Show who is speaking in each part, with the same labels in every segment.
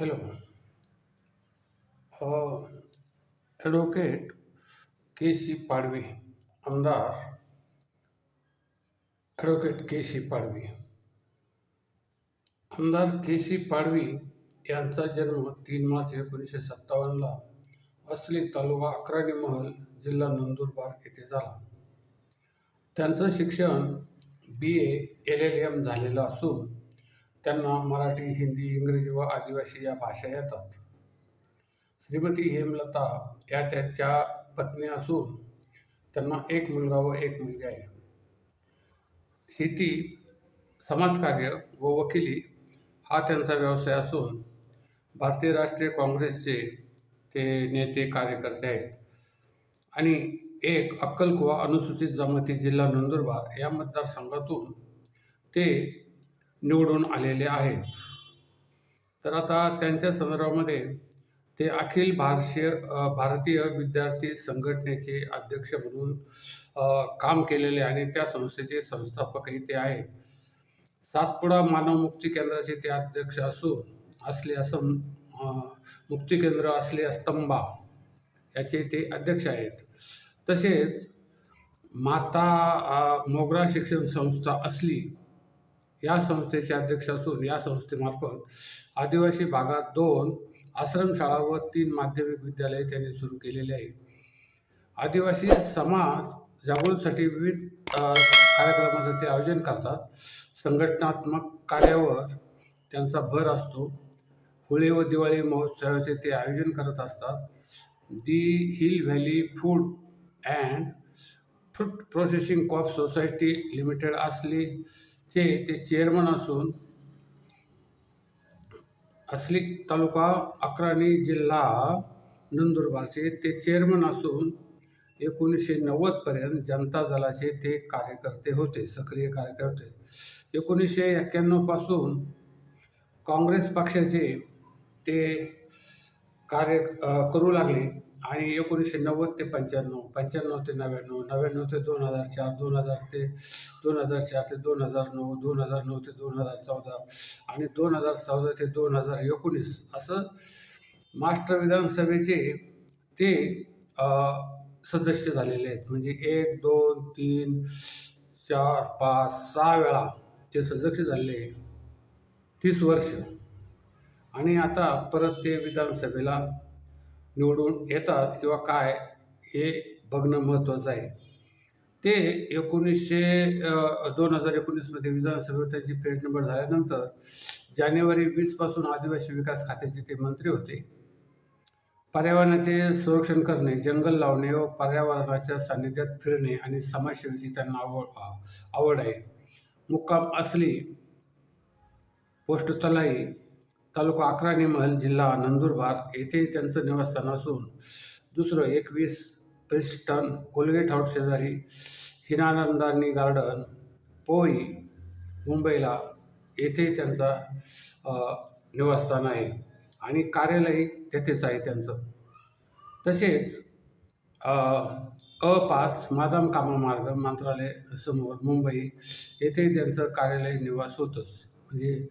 Speaker 1: Hello. Advocate K C Padvi आमदार. Advocate K C Padvi. आमदार K C Padvi यांचा जन्म तीन मार्च एकोणीसशे सत्तावन्नला असली तालुका अकराणी महल जिल्हा नंदुरबार येथे झाला. त्यांचं शिक्षण B A L L M झालेलं असून त्यांना मराठी हिंदी इंग्रजी व आदिवासी या भाषा येतात. श्रीमती हेमलता या त्यांच्या पत्नी असून त्यांना एक मुलगा व एक मुलगी आहे. शेती समाजकार्य व वकिली हा त्यांचा व्यवसाय असून भारतीय राष्ट्रीय काँग्रेसचे ते नेते कार्यकर्ते आहेत. आणि एक अक्कलकुवा अनुसूचित जमाती जिल्हा नंदुरबार या मतदारसंघातून ते निवडून आलेले आहेत. तर आता त्यांच्या संदर्भामध्ये ते अखिल भारतीय भारतीय विद्यार्थी संघटनेचे अध्यक्ष म्हणून काम केलेले आणि त्या संस्थेचे संस्थापकही ते आहेत. सातपुडा मानव मुक्ती केंद्राचे ते अध्यक्ष असून असले असं मुक्ती केंद्र असले स्तंभा याचे ते अध्यक्ष आहेत. तसेच माता मोगरा शिक्षण संस्था असली या संस्थेचे अध्यक्ष असून या संस्थेमार्फत आदिवासी भागात दोन आश्रमशाळा व तीन माध्यमिक विद्यालये त्यांनी सुरू केलेली आहे आदिवासी समाज जागृतीसाठी विविध कार्यक्रमाचं ते आयोजन करतात. संघटनात्मक कार्यावर त्यांचा भर असतो. होळी व दिवाळी महोत्सवाचे ते आयोजन करत असतात. The hill valley food and fruit processing co-op society limited असली चे ते चेअरमन असून असली तालुका अकराणी जिल्हा नंदुरबारचे ते चेअरमन असून एकोणीसशे नव्वदपर्यंत जनता दलाचे ते कार्यकर्ते होते सक्रिय कार्यकर्ते. एकोणीसशे एक्क्याण्णवपासून काँग्रेस पक्षाचे ते कार्य करू लागले. आणि एकोणीसशे नव्वद ते पंच्याण्णव पंच्याण्णव ते नव्याण्णव नव्याण्णव ते दोन हजार चार दोन हजार ते दोन हजार चार ते दोन हजार नऊ दोन हजार नऊ ते दोन हजार चौदा आणि दोन हजार चौदा ते दोन हजार एकोणीस असं महाराष्ट्र विधानसभेचे ते सदस्य झालेले आहेत. म्हणजे एक दोन तीन चार पाच सहा वेळा ते सदस्य झालेले तीस वर्ष. आणि आता परत ते विधानसभेला निवडून येतात किंवा काय हे बघणं महत्त्वाचं आहे. ते एकोणीसशे दोन हजार एकोणीसमध्ये विधानसभेवर त्यांची फेरनिवड झाल्यानंतर जानेवारी वीसपासून आदिवासी विकास खात्याचे ते मंत्री होते. पर्यावरणाचे संरक्षण करणे जंगल लावणे व पर्यावरणाच्या सान्निध्यात फिरणे आणि समाजसेवेची त्यांना आवड आवड आहे. मुक्काम असली पोस्ट तलाई तालुका अकराणी महल जिल्हा नंदुरबार येथे त्यांचं निवासस्थान असून दुसरं एकवीस प्रिस्टन कोलगेट हाऊस शेजारी हिरानंदानी गार्डन पोई मुंबईला येथे त्यांचा निवासस्थान आहे आणि कार्यालय तेथेच आहे त्यांचं. तसेच अ, पास मादाम कामा मार्ग मंत्रालय समोर मुंबई येथे त्यांचं कार्यालय निवास होतंच. म्हणजे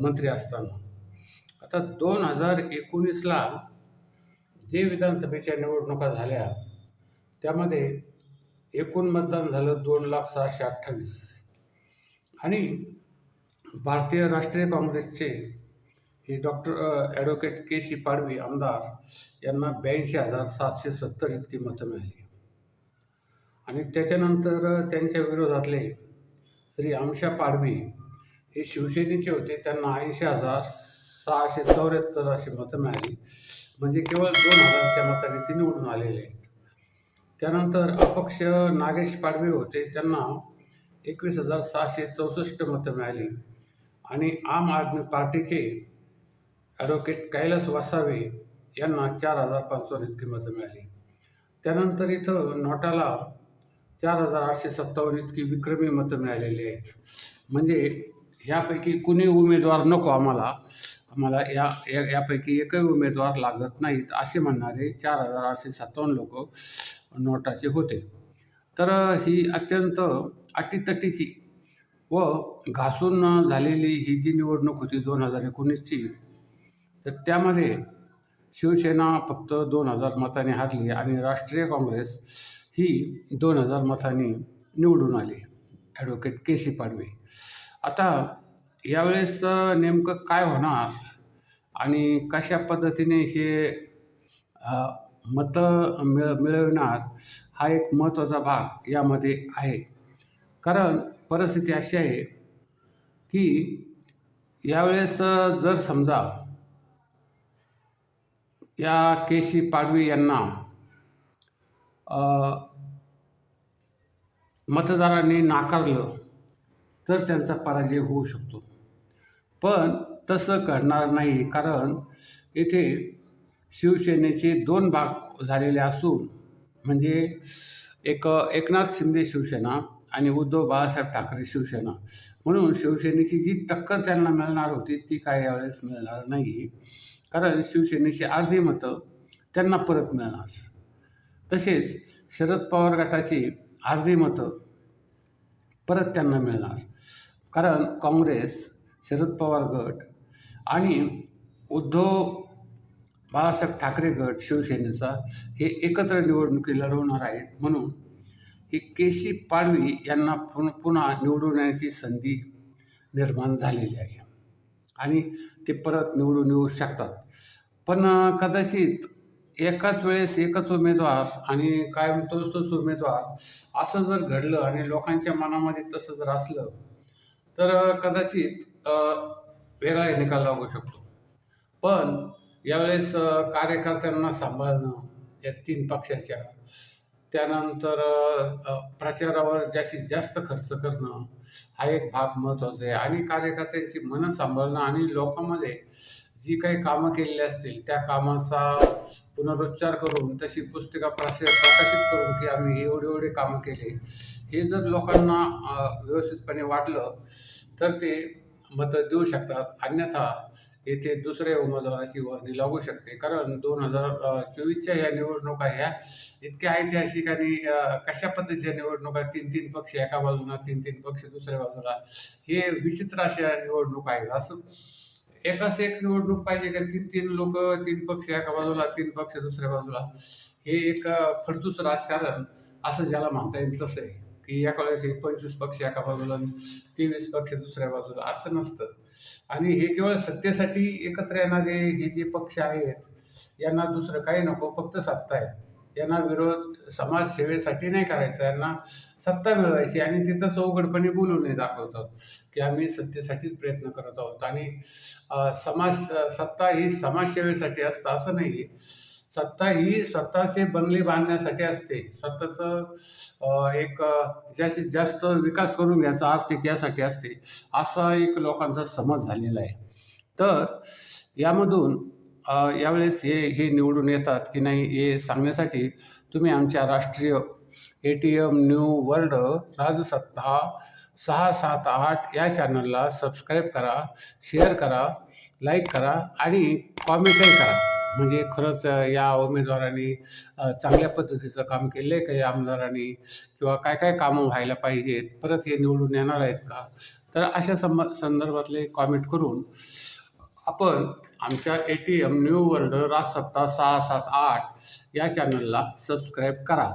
Speaker 1: मंत्री असताना. आता दोन हजार एकोणीसला जे विधानसभेच्या निवडणुका झाल्या त्यामध्ये एकूण मतदान झालं दोन लाख सहाशे अठ्ठावीस. आणि भारतीय राष्ट्रीय काँग्रेसचे हे doctor advocate K C Padvi आमदार यांना ब्याऐंशी हजार सातशे सत्तर इतकी मतं मिळाली. आणि त्याच्यानंतर त्यांच्या विरोधातले श्री आमशा पाडवी हे शिवसेनेचे होते. त्यांना ऐंशी हजार सहाशे चौऱ्याहत्तर अशी मतं मिळाली. म्हणजे केवळ दोन हजारच्या मताने ते निवडून आलेले आहेत. त्यानंतर अपक्ष नागेश पाडवे होते. त्यांना एकवीस हजार सहाशे चौसष्ट मतं मिळाली. आणि आम आदमी पार्टीचे ॲडव्होकेट कैलास वासावे यांना चार हजार पाचशे इतकी मतं मिळाली. त्यानंतर इथं नोटाला चार हजार आठशे सत्तावन्न इतकी विक्रमी मतं मिळालेली आहेत. म्हणजे ह्यापैकी कुणी उमेदवार नको आम्हाला. आम्हाला या या यापैकी एकही उमेदवार लागत नाहीत असे म्हणणारे चार हजार आठशे सत्तावन्न लोक नोटाचे होते. तर ही अत्यंत अटीतटीची व घासून झालेली ही जी निवडणूक होती दोन हजार एकोणीसची तर त्यामध्ये शिवसेना फक्त दोन हजार मताने हारली आणि राष्ट्रीय काँग्रेस ही दोन हजार मतांनी निवडून आली. Advocate K C Padvi. आता यावेळेस नेमकं काय होणार? आणि कशा पद्धतीने हे मतं मिळ मिळविणार? हा एक महत्त्वाचा भाग यामध्ये आहे. कारण परिस्थिती अशी आहे की यावेळेस जर समजा या के सी पाडवी यांना मतदारांनी नाकारलं तर त्यांचा पराजय होऊ शकतो. पण तसं घडणार नाही कारण येथे शिवसेनेचे दोन भाग झालेले असून म्हणजे एक एकनाथ शिंदे शिवसेना आणि उद्धव बाळासाहेब ठाकरे शिवसेना. म्हणून शिवसेनेची जी टक्कर त्यांना मिळणार होती ती काय यावेळेस मिळणार नाही. कारण शिवसेनेची अर्धी मतं त्यांना परत मिळणार. तसेच शरद पवार गटाची अर्धी मतं परत त्यांना मिळणार. कारण काँग्रेस शरद पवार गट आणि उद्धव बाळासाहेब ठाकरे गट शिवसेनेचा हे एकत्र निवडणुकी लढवणार आहेत. म्हणून ही के सी पाडवी यांना पुन पुन्हा निवडून येण्याची संधी निर्माण झालेली आहे. आणि ते परत निवडून येऊ शकतात. पण कदाचित एकाच वेळेस एकच उमेदवार आणि कायम तोच तोच उमेदवार. असं जर घडलं आणि लोकांच्या मनामध्ये तसं जर असलं तर कदाचित वेगळा निकाल लागू शकतो. पण यावेळेस कार्यकर्त्यांना सांभाळणं या तीन पक्षाच्या त्यानंतर प्रचारावर जास्तीत जास्त खर्च करणं हा एक भाग महत्त्वाचा आहे. आणि कार्यकर्त्यांची मनं सांभाळणं आणि लोकांमध्ये जी काही कामं केलेली असतील त्या कामाचा पुनरुच्चार करून तशी पुस्तिका प्रश प्रकाशित करून की आम्ही एवढे एवढे कामं केले. हे जर लोकांना व्यवस्थितपणे वाटलं तर ते मतं देऊ शकतात. अन्यथा येथे दुसऱ्या उमेदवाराची वर्णी लागू शकते. कारण दोन हजार चोवीसच्या ह्या निवडणुका ह्या इतक्या ऐतिहासिक आणि कशा पद्धतीच्या निवडणुका तीन तीन पक्ष एका बाजूला तीन तीन पक्ष दुसऱ्या बाजूला हे विचित्र अशा निवडणुका आहेत. असं एकाच एक निवडणूक पाहिजे का? तीन तीन लोक तीन पक्ष एका बाजूला तीन पक्ष दुसऱ्या बाजूला. हे एक अ, राजकारण असं ज्याला म्हणता येईल तसं आहे. की एका वेळेस एक पंचवीस पक्ष एका बाजूला तेवीस पक्ष दुसऱ्या बाजूला असं नसतं. आणि हे केवळ सत्तेसाठी एकत्र येणारे हे जे पक्ष आहेत यांना दुसरं काही नको फक्त सत्ता आहे. यांना विरोध समाजसेवेसाठी नाही करायचा यांना सत्ता मिळवायची आणि तिथं चौघडपणे बोलूनही दाखवतात की आम्ही सत्तेसाठीच प्रयत्न करत आहोत. आणि समाज सत्ता ही समाजसेवेसाठी असतं असं नाही सत्ता ही स्वतःचे बंगले बांधण्यासाठी असते. स्वतःचं एक जास्तीत जास्त विकास करून घ्यायचा आर्थिक यासाठी असते असा एक लोकांचा समज झालेला आहे. तर यामधून यावेळेस हे हे निवडून येतात की नाही हे सांगण्यासाठी तुम्ही आमच्या राष्ट्रीय A T M new world Rajsatta सहा सात आठ या चॅनलला सबस्क्राईब करा शेअर करा लाईक करा आणि कॉमेंटही करा. म्हणजे खरंच या उमेदवारांनी चांगल्या पद्धतीचं काम केलं आहे का या आमदारांनी? किंवा काय काय कामं व्हायला पाहिजेत? परत हे निवडून येणार आहेत का? तर अशा संब संदर्भातले कॉमेंट करून आपण आमच्या A T M new world Rajsatta सहा सात आठ या चॅनलला सबस्क्राईब करा.